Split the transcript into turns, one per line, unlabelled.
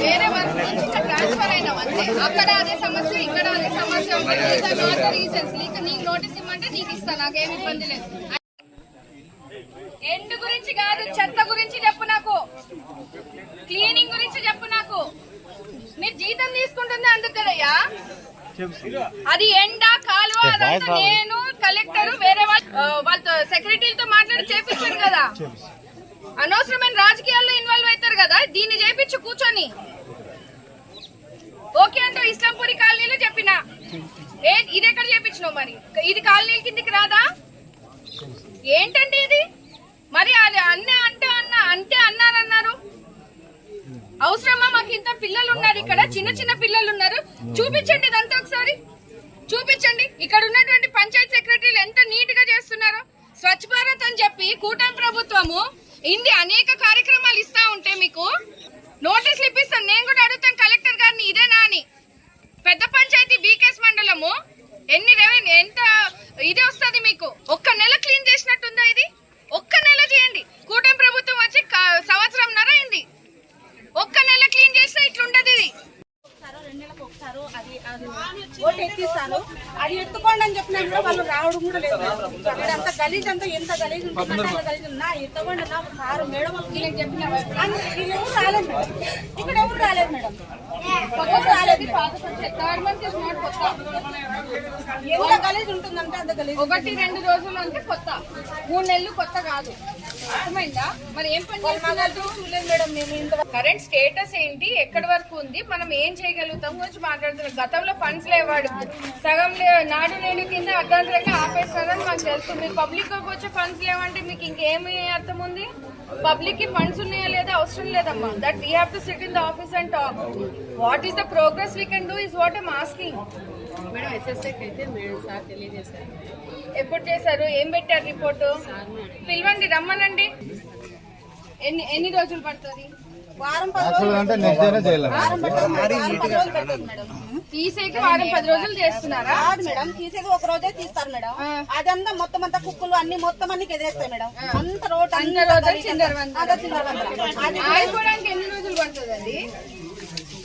వేరే వర్క్ నుంచి ఇక్కడ ట్రాన్స్ఫర్ అయినాం అంతే. అక్కడ అదే సమస్య ఇక్కడ అదే సమస్య. ఉంటుంది నీకు నీకు నోటీస్ ఇమ్మంటే నీకు ఇస్తాను నాకేం ఇబ్బంది లేదు. ఎండ్ గురించి కాదు చెత్త గురించి చెప్పు నాకు. క్లీనింగ్ గురించి చెప్పు నాకు. మీరు జీతం తీసుకుంటుంది అందుకు కదయ్యా అది ఎండ కాలువ అదంతా నేను కలెక్టర్ వేరే వాళ్ళ వాళ్ళతో సెక్రటరీలతో మాట్లాడి చేపించాడు కదా. అనవసరమైన రాజకీయాల్లో ఇన్వాల్వ్ అవుతారు కదా దీన్ని చేపించు కూర్చొని. ఓకే అంటే ఇస్లాంపూరి కాలనీలో చెప్పిన? ఏ ఇది ఎక్కడ చేపించినావు మరి? ఇది కాలనీ కిందికి రాదా? ఏంటండి ఇది? మరి అది అన్న అంటే అన్న అంటే అన్నారన్నారు. అవసరమా? మాకు ఇంత పిల్లలు ఉన్నారు ఇక్కడ. చిన్న చిన్న పిల్లలు ఉన్నారు చూపించండి ఇదంతా ఒకసారి. చూపించండి. ఇక్కడ ఉన్నటువంటి పంచాయత్ సెక్రటరీలు ఎంత నీట్గా చేస్తున్నారో. స్వచ్ఛ భారత్ అని చెప్పి కూటమి ప్రభుత్వము ఇన్ని అనేక కార్యక్రమాలు ఇస్తా ఉంటే మీకు నోటీసులు ఇప్పిస్తాను. నేను కూడా అడుగుతాను కలెక్టర్ గారిని ఇదేనా అని పెద్ద పంచాయతీ బీకేఎస్ మండలము ఎన్ని రెవెన్యూ ఎంత ఇది వస్తుంది మీకు? ఒక్క నెల క్లీన్ చేసినట్టుందా ఇది? ఒక్క నెల చేయండి. కూటమి ప్రభుత్వం వచ్చి సంవత్సరం సంవత్సరంన్నర అయింది ఒక్క నెల క్లీన్ చేస్తే ఇట్లుంటది ఇది.
ఒకసారో రెండు నెలలకు ఒకసారో అది ఓటు ఎత్తిస్తాను అది ఎత్తుకోండి అని చెప్పినా కూడా వాళ్ళు రావడం కూడా లేదు. అక్కడ అంత గలీజ్ అంతా ఎంత గలీజ్ ఉంటుందంటే గలీజ్ ఎత్తకోండి నా సార్ మేడం వాళ్ళకి చెప్పిన రాలేదు మేడం. ఇక్కడ ఎవరు రాలేదు మేడం? రాలేదు.
ఇస్ నాట్ కొత్త
ఎంత గలీజ్ ఉంటుందంటే అంత గలీజ్
ఒకటి రెండు రోజులు అంటే కొత్త. మూడు నెలలు కొత్త కాదు. అర్థమైందా? మరి ఏం పని చేస్తున్నారు?
మేడం మేము
కరెంట్ స్టేటస్ ఏంటి? ఎక్కడి వరకు ఉంది? మనం ఏం చేయగలుగుతాం? గురించి మాట్లాడుతున్నాం గతంలో ఫండ్స్ లేవాడు సగం నాడు నేడు కింద అర్ధాంతరంగా ఆపేస్తారని మాకు తెలుసు. మీరు పబ్లిక్ వచ్చే ఫండ్స్ లేవంటే మీకు ఇంకేమి అర్థం ఉంది? పబ్లిక్కి ఫండ్స్ ఉన్నాయా లేదా అవసరం లేదమ్మా. That we have to sit in the office and talk what is the progress we can do is what I'm asking
madam ఎస్ఎస్ఐకి అయితే మేడం సార్ తెలియజేశారు.
ఎప్పుడు చేశారు? ఏం పెట్టారు రిపోర్టు? పిలవండి రమ్మనండి. ఎన్ని ఎన్ని రోజులు పడుతుంది?
పడుతుంది పడుతుంది
తీసేకి వారం పది రోజులు చేస్తున్నారా?
కాదు మేడం తీసేది ఒక రోజే తీస్తారు మేడం. అదంతా మొత్తం అంతా కుక్కలు అన్ని మొత్తం అన్ని ఎదేస్తాయి మేడం. అంత రోడ్
అంత రోజులు ఆడుకోవడానికి ఎన్ని రోజులు పడుతుందండి?